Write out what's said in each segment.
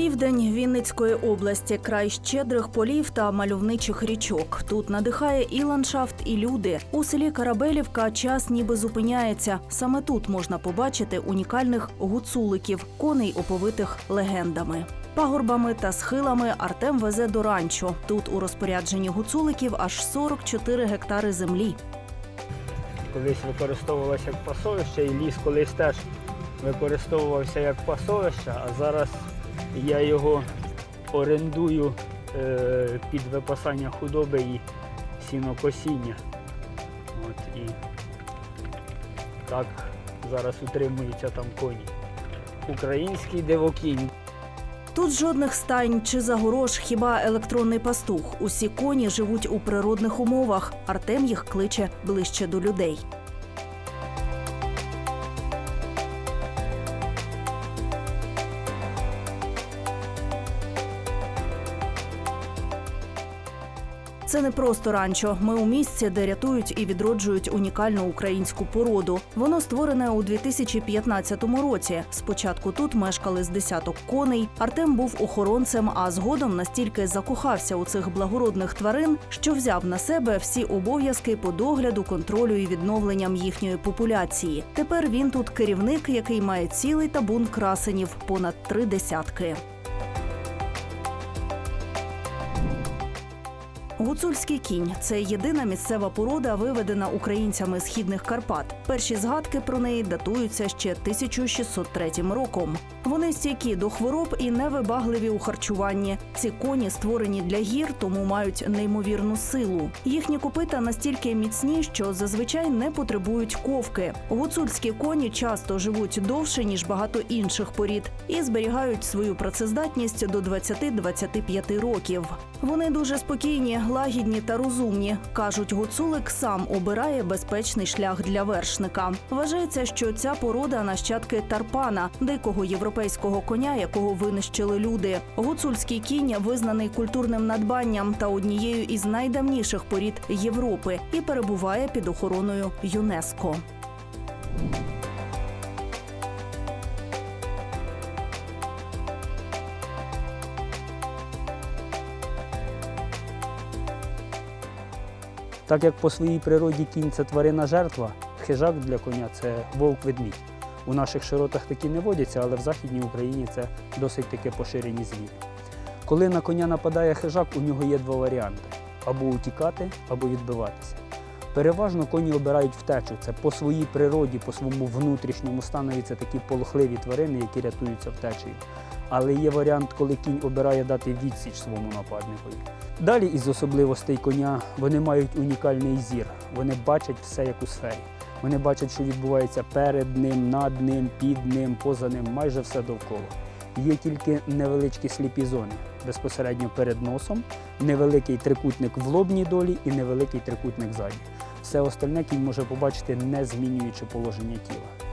Південь Вінницької області край щедрих полів та мальовничих річок. Тут надихає і ландшафт, і люди. У селі Карабелівка час ніби зупиняється. Саме тут можна побачити унікальних гуцуликів, коней оповитих легендами. Пагорбами та схилами Артем везе до ранчо. Тут у розпорядженні гуцуликів аж 44 гектари землі. колись використовувалося як пасовище, і ліс колись теж використовувався як пасовище, а зараз я його орендую е, під випасання худоби і сінокосіння. От, і так зараз утримуються там коні. Український дивокінь. Тут жодних стань чи загорож, хіба електронний пастух. Усі коні живуть у природних умовах. Артем їх кличе ближче до людей. Це не просто ранчо. Ми у місці, де рятують і відроджують унікальну українську породу. Воно створене у 2015 році. Спочатку тут мешкали з десяток коней. Артем був охоронцем, а згодом настільки закохався у цих благородних тварин, що взяв на себе всі обов'язки по догляду, контролю і відновленням їхньої популяції. Тепер він тут керівник, який має цілий табун красенів, понад три десятки. Гуцульський кінь це єдина місцева порода, виведена українцями східних Карпат. Перші згадки про неї датуються ще 1603 роком. Вони стійкі до хвороб і невибагливі у харчуванні. Ці коні створені для гір, тому мають неймовірну силу. Їхні копита настільки міцні, що зазвичай не потребують ковки. Гуцульські коні часто живуть довше ніж багато інших порід і зберігають свою працездатність до 20-25 років. Вони дуже спокійні, лагідні та розумні. кажуть, гуцулик сам обирає безпечний шлях для вершника. Вважається, що ця порода нащадки тарпана, дикого європейського коня, якого винищили люди. Гуцульський кінь визнаний культурним надбанням та однією із найдавніших порід Європи і перебуває під охороною ЮНЕСКО. Так як по своїй природі кінь це тварина жертва, хижак для коня це вовк-ведмідь. У наших широтах такі не водяться, але в Західній Україні це досить таки поширені звірі. Коли на коня нападає хижак, у нього є два варіанти: або утікати, або відбиватися. Переважно коні обирають втечу. Це по своїй природі, по своєму внутрішньому станові це такі полохливі тварини, які рятуються втечею. Але є варіант, коли кінь обирає дати відсіч своєму нападникові. Далі із особливостей коня вони мають унікальний зір. Вони бачать все як у сфері. Вони бачать, що відбувається перед ним, над ним, під ним, поза ним, майже все довкола. Є тільки невеличкі сліпі зони безпосередньо перед носом, невеликий трикутник в лобній долі і невеликий трикутник ззаді. Все остальне кінь може побачити, не змінюючи положення тіла.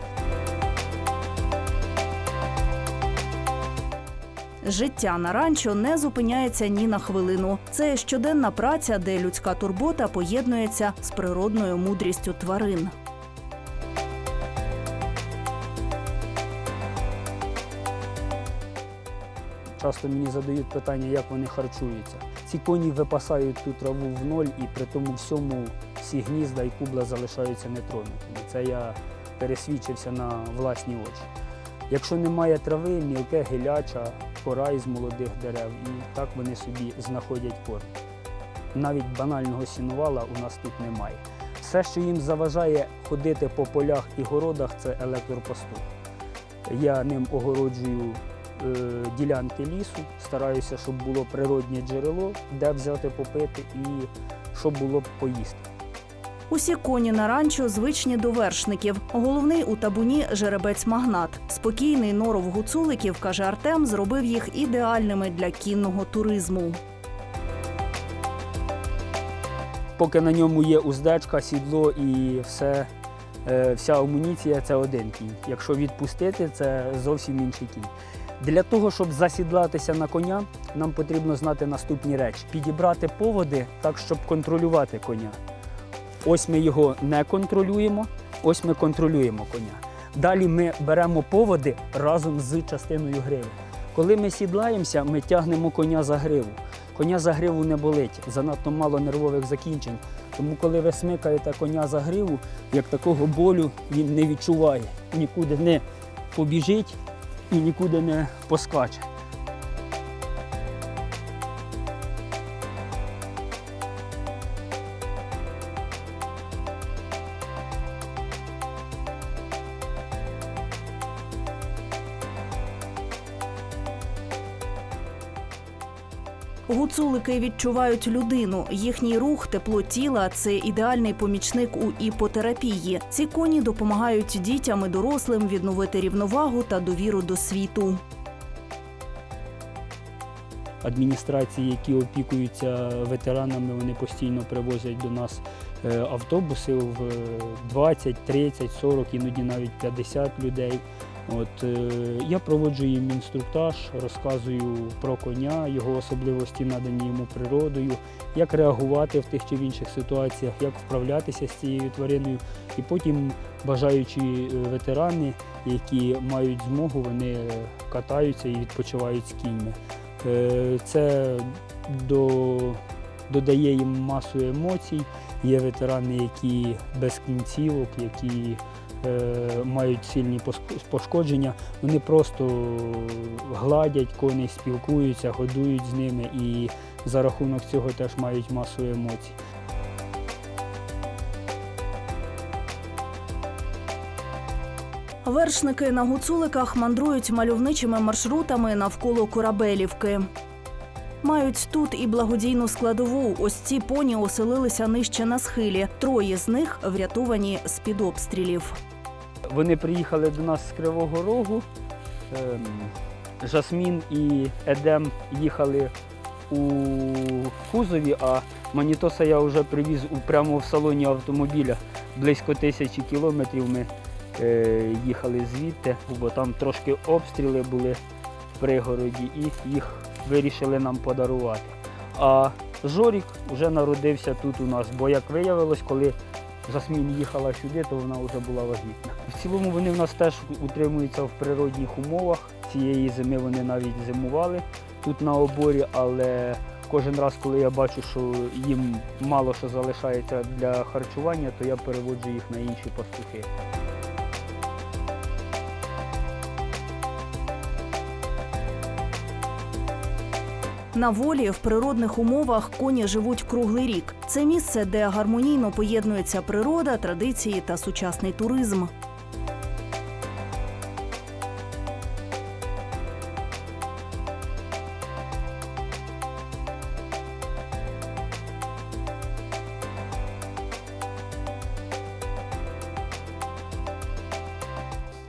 Життя на ранчо не зупиняється ні на хвилину. Це щоденна праця, де людська турбота поєднується з природною мудрістю тварин. Часто мені задають питання, як вони харчуються. Ці коні випасають ту траву в ноль і при тому всьому всі гнізда і кубла залишаються нетронутими. Це я пересвідчився на власні очі. Якщо немає трави, мілке гіляча, кора із молодих дерев, і так вони собі знаходять корм. Навіть банального сінувала у нас тут немає. Все, що їм заважає ходити по полях і городах, це електропастух. Я ним огороджую е, ділянки лісу, стараюся, щоб було природнє джерело, де взяти попити і щоб було поїсти. Усі коні на ранчо звичні до вершників. Головний у табуні жеребець магнат. Спокійний норов гуцуликів, каже Артем, зробив їх ідеальними для кінного туризму. Поки на ньому є уздечка, сідло і все, е, вся амуніція це один кінь. Якщо відпустити, це зовсім інший кінь. Для того, щоб засідлатися на коня, нам потрібно знати наступні речі: підібрати поводи так, щоб контролювати коня. Ось ми його не контролюємо, ось ми контролюємо коня. Далі ми беремо поводи разом з частиною гриви. Коли ми сідлаємося, ми тягнемо коня за гриву. Коня за гриву не болить, занадто мало нервових закінчень. Тому коли ви смикаєте коня за гриву, як такого болю він не відчуває, нікуди не побіжить і нікуди не поскаче. Гуцулики відчувають людину. Їхній рух, тепло тіла це ідеальний помічник у іпотерапії. Ці коні допомагають дітям і дорослим відновити рівновагу та довіру до світу. адміністрації, які опікуються ветеранами, вони постійно привозять до нас е, автобуси в 20, 30, 40, іноді навіть 50 людей. От, е, я проводжу їм інструктаж, розказую про коня, його особливості надані йому природою, як реагувати в тих чи в інших ситуаціях, як вправлятися з цією твариною. І потім бажаючі е, ветерани, які мають змогу, вони катаються і відпочивають з кіньми. Е, Це до, додає їм масу емоцій. Є ветерани, які без кінцівок, які мають сильні пошкодження. Вони просто гладять коней, спілкуються, годують з ними і за рахунок цього теж мають масу емоцій. Вершники на гуцуликах мандрують мальовничими маршрутами навколо Корабелівки. Мають тут і благодійну складову. Ось ці поні оселилися нижче на схилі. Троє з них врятовані з під обстрілів. Вони приїхали до нас з Кривого Рогу. Ем, Жасмін і Едем їхали у кузові, а Манітоса я вже привіз прямо в салоні автомобіля. Близько тисячі кілометрів ми е, їхали звідти, бо там трошки обстріли були в пригороді і їх вирішили нам подарувати. А Жорік вже народився тут у нас, бо як виявилось, коли Жасмін їхала сюди, то вона вже була вагітна. В цілому вони в нас теж утримуються в природних умовах. Цієї зими вони навіть зимували тут на оборі, але кожен раз, коли я бачу, що їм мало що залишається для харчування, то я переводжу їх на інші пастухи. На волі в природних умовах коні живуть круглий рік. Це місце, де гармонійно поєднується природа, традиції та сучасний туризм.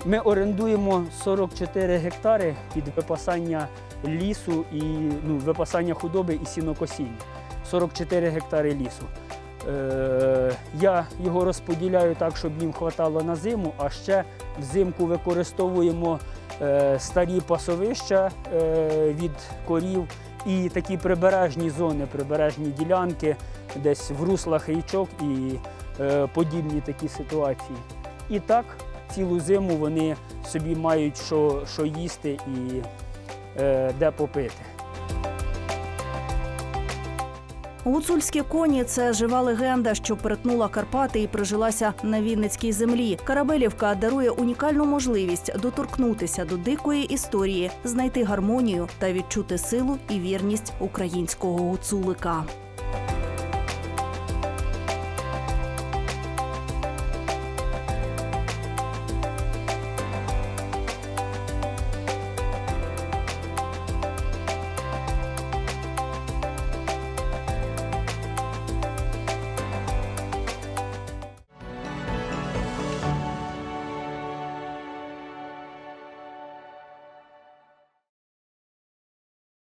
Ми орендуємо 44 гектари під випасання лісу і ну, випасання худоби і сінокосіння. 44 гектари лісу. Е, я його розподіляю так, щоб їм хватало на зиму, а ще взимку використовуємо е, старі пасовища е, від корів і такі прибережні зони, прибережні ділянки, десь в руслах річок і е, подібні такі ситуації. І так цілу зиму вони собі мають що, що їсти і де попити. Гуцульські коні це жива легенда, що перетнула Карпати і прижилася на Вінницькій землі. Карабелівка дарує унікальну можливість доторкнутися до дикої історії, знайти гармонію та відчути силу і вірність українського гуцулика.